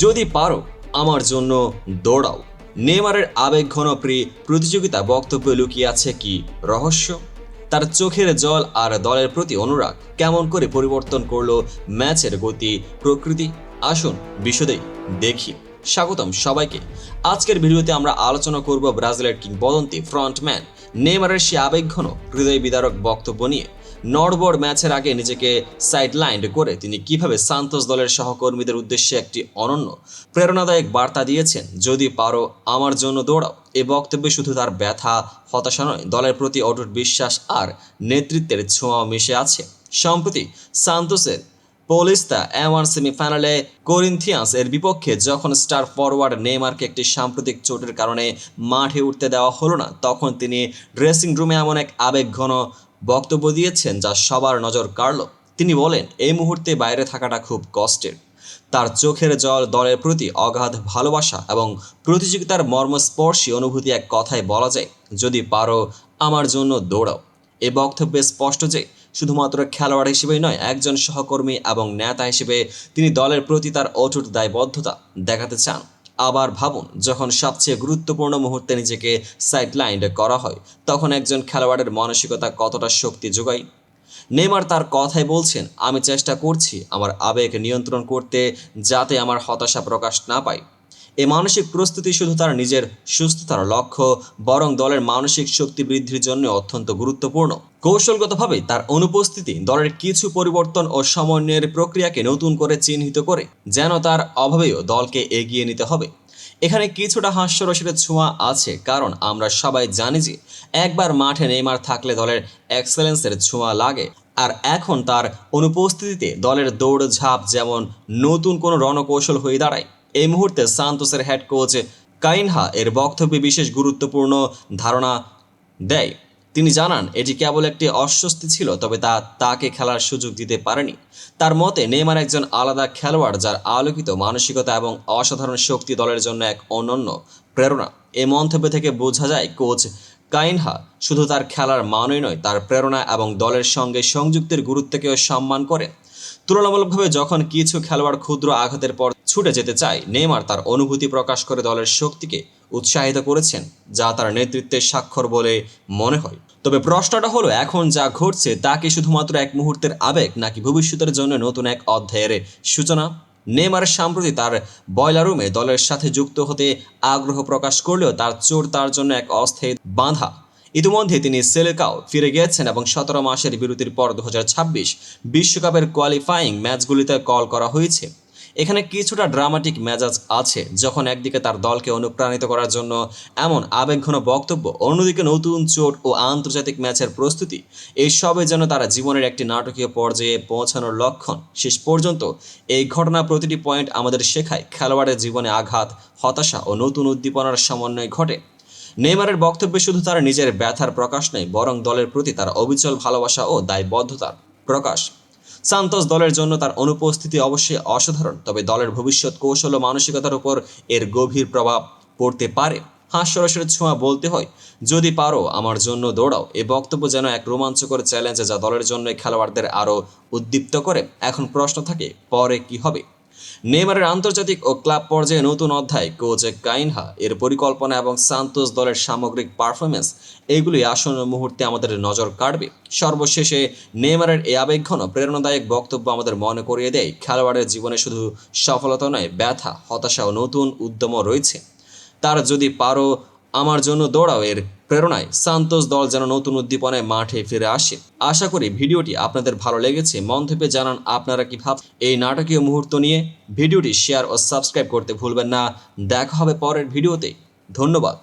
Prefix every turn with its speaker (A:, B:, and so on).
A: যদি পারো, আমার জন্য দৌড়াও। নেমারের আবেগঘন প্রি প্রতিযোগিতা বক্তব্যে লুকিয়ে আছে কি রহস্য? তার চোখের জল আর দলের প্রতি অনুরাগ কেমন করে পরিবর্তন করল ম্যাচের গতি প্রকৃতি? আসুন বিশদেই দেখি। স্বাগতম সবাইকে। আজকের ভিডিওতে আমরা আলোচনা করব ব্রাজিলের কিংবদন্তি ফ্রন্টম্যান নেমারের সে আবেগঘন হৃদয় বিদারক বক্তব্য নিয়ে। নড়বড় ম্যাচের আগে নিজেকে সাইডলাইন্ড করে তিনি কীভাবে সান্তোস দলের সহকর্মীদের উদ্দেশ্যে একটি অনন্য, প্রেরণাদায়ক বার্তা দিয়েছেন, যদি পারো আমার জন্য দৌড়াও। এ বক্তব্যে শুধু তার ব্যথা, হতাশা নয়, দলের প্রতি অটুট বিশ্বাস আর নেতৃত্বের ছোঁয়াও মিশে আছে। সম্প্রতি সান্তোসের পোলিস্তা এমন সেমিফাইনালে কোরিন্থিয়ান্স এর বিপক্ষে যখন স্টার ফরওয়ার্ড নেইমারকে একটি সাম্প্রতিক চোটের কারণে মাঠে উঠতে দেওয়া হলো না, তখন তিনি ড্রেসিং রুমে এমন এক আবেগঘন বক্তব্য দিয়েছেন যা সবার নজর কাড়ল। তিনি বলেন, এই মুহূর্তে বাইরে থাকাটা খুব কষ্টের। তার চোখের জল দলের প্রতি অগাধ ভালোবাসা এবং প্রতিযোগিতার মর্মস্পর্শী অনুভূতি এক কথায় বলা যায়, যদি পারো আমার জন্য দৌড়াও। এ বক্তব্যে স্পষ্ট যে, শুধুমাত্র খেলোয়াড় হিসেবেই নয়, একজন সহকর্মী এবং নেতা হিসেবে তিনি দলের প্রতি তার অটুট দায়বদ্ধতা দেখাতে চান। আবার ভাবুন, যখন সবচেয়ে গুরুত্বপূর্ণ মুহূর্তে নিজেকে সাইডলাইন্ড করা হয়, তখন একজন খেলোয়াড়ের মানসিকতা কতটা শক্তি যোগায়? নেমার তার কথাই বলছেন, আমি চেষ্টা করছি আমার আবেগ নিয়ন্ত্রণ করতে যাতে আমার হতাশা প্রকাশ না পায়। এ মানসিক প্রস্তুতি শুধু তার নিজের সুস্থতার লক্ষ্য, বরং দলের মানসিক শক্তি বৃদ্ধির জন্য অত্যন্ত গুরুত্বপূর্ণ। কৌশলগতভাবে তার অনুপস্থিতি দলের কিছু পরিবর্তন ও সমন্বয়ের প্রক্রিয়াকে নতুন করে চিহ্নিত করে, যেন তার অভাবেও দলকে এগিয়ে নিতে হবে। এখানে কিছুটা হাস্যরসের ছোঁয়া আছে, কারণ আমরা সবাই জানি যে একবার মাঠে নেইমার থাকলে দলের এক্সেলেন্সের ছোঁয়া লাগে, আর এখন তার অনুপস্থিতিতে দলের দৌড়ঝাঁপ যেমন নতুন কোনো রণকৌশল হয়ে দাঁড়ায় এই মুহূর্তে সান্তোসের হেড কোচ কাইনহা এর বক্তব্যে বিশেষ গুরুত্বপূর্ণ ধারণা দেয়। তিনি জানান, এটি কেবল একটি অস্বস্তি ছিল, তবে তা তাকে খেলার সুযোগ দিতে পারেনি। তার মতে নেমার একজন আলাদা খেলোয়াড় যার আলোকিত মানসিকতা এবং অসাধারণ শক্তি দলের জন্য এক অনন্য প্রেরণা। এ মন্তব্য থেকে বোঝা যায়, কোচ কাইনহা শুধু তার খেলার মানই নয়, তার প্রেরণা এবং দলের সঙ্গে সংযুক্তের গুরুত্বকেও সম্মান করে। তুলনামূলকভাবে যখন কিছু খেলোয়াড় ক্ষুদ্র আঘাতের পর ছুটে যেতে চায়, নেইমার তার অনুভূতি প্রকাশ করে দলের শক্তিকে উৎসাহিত করেছেন, যা তার নেতৃত্বের স্বাক্ষর বলে মনে হয়। তবে প্রশ্নটা হলো, এখন যা ঘটছে তা কি শুধুমাত্র এক মুহূর্তের আবেগ, নাকি ভবিষ্যতের জন্য নতুন এক অধ্যায়ের সূচনা? নেইমার সাম্প্রতি তার বয়লার রুমে দলের সাথে যুক্ত হতে আগ্রহ প্রকাশ করলেও তার চোর তার জন্য এক অস্থায়ী বাঁধা। ইতিমধ্যে তিনি সেলেকাও ফিরে গিয়েছেন এবং সতেরো মাসের বিরতির পর দু বিশ্বকাপের কোয়ালিফাইং ম্যাচগুলিতে কল করা হয়েছে। এখানে কিছুটা ড্রামাটিক মেজাজ আছে, যখন একদিকে তার দলকে অনুপ্রাণিত করার জন্য এমন আবেগঘন বক্তব্য, অন্যদিকে নতুন চোট ও আন্তর্জাতিক ম্যাচের প্রস্তুতি। এই সবে যেন তারা জীবনের একটি নাটকীয় পর্যায়ে পৌঁছানোর লক্ষণ। শেষ পর্যন্ত এই ঘটনা প্রতিটি পয়েন্ট আমাদের শেখায় খেলোয়াড়ের জীবনে আঘাত, হতাশা ও নতুন উদ্দীপনার সমন্বয় ঘটে। নেইমারের বক্তব্যে শুধু তার নিজের ব্যথার প্রকাশ নয় বরং দলের প্রতি তার অবিচল ভালোবাসা ও দায়বদ্ধতার প্রকাশ। সান্তোস দলের জন্য তার অনুপস্থিতি অবশ্যই অসাধারণ, তবে দলের ভবিষ্যৎ কৌশল ও মানসিকতার উপর এর গভীর প্রভাব পড়তে পারে। হাস্যরসের ছোঁয়া বলতে হয়, যদি পারো আমার জন্য দৌড়াও। এ বক্তব্য যেন এক রোমাঞ্চকর চ্যালেঞ্জ যা দলের জন্য খেলোয়াড়দের আরও উদ্দীপ্ত করে। এখন প্রশ্ন থাকে, পরে কি হবে? নেইমারের আন্তর্জাতিক ও ক্লাব পর্যায়ে নতুন অধ্যায় কোচ কাইনহা, এর পরিকল্পনা এবং সান্তোস দলের সামগ্রিক পারফরমেন্স এগুলি আসন্ন মুহূর্তে আমাদের নজর কাড়বে। সর্বশেষে নেইমারের এই আবেগঘন, প্রেরণাদায়ক বক্তব্য আমাদের মনে করিয়ে দেয়, খেলোয়াড়ের জীবনে শুধু সফলতা নয়, ব্যথা, হতাশা ও নতুন উদ্যমও রয়েছে। তার যদি পারো আমার জন্য দৌড়াও এর প্রেরণায় সান্তোস দল যেন নতুন উদ্দীপনায় মাঠে ফিরে আসে। আশা করি ভিডিওটি আপনাদের ভালো লেগেছে। মন্তব্যে জানান আপনারা কি ভাব এই নাটকীয় মুহূর্ত নিয়ে। ভিডিওটি শেয়ার ও সাবস্ক্রাইব করতে ভুলবেন না। দেখা হবে পরের ভিডিওতে। ধন্যবাদ।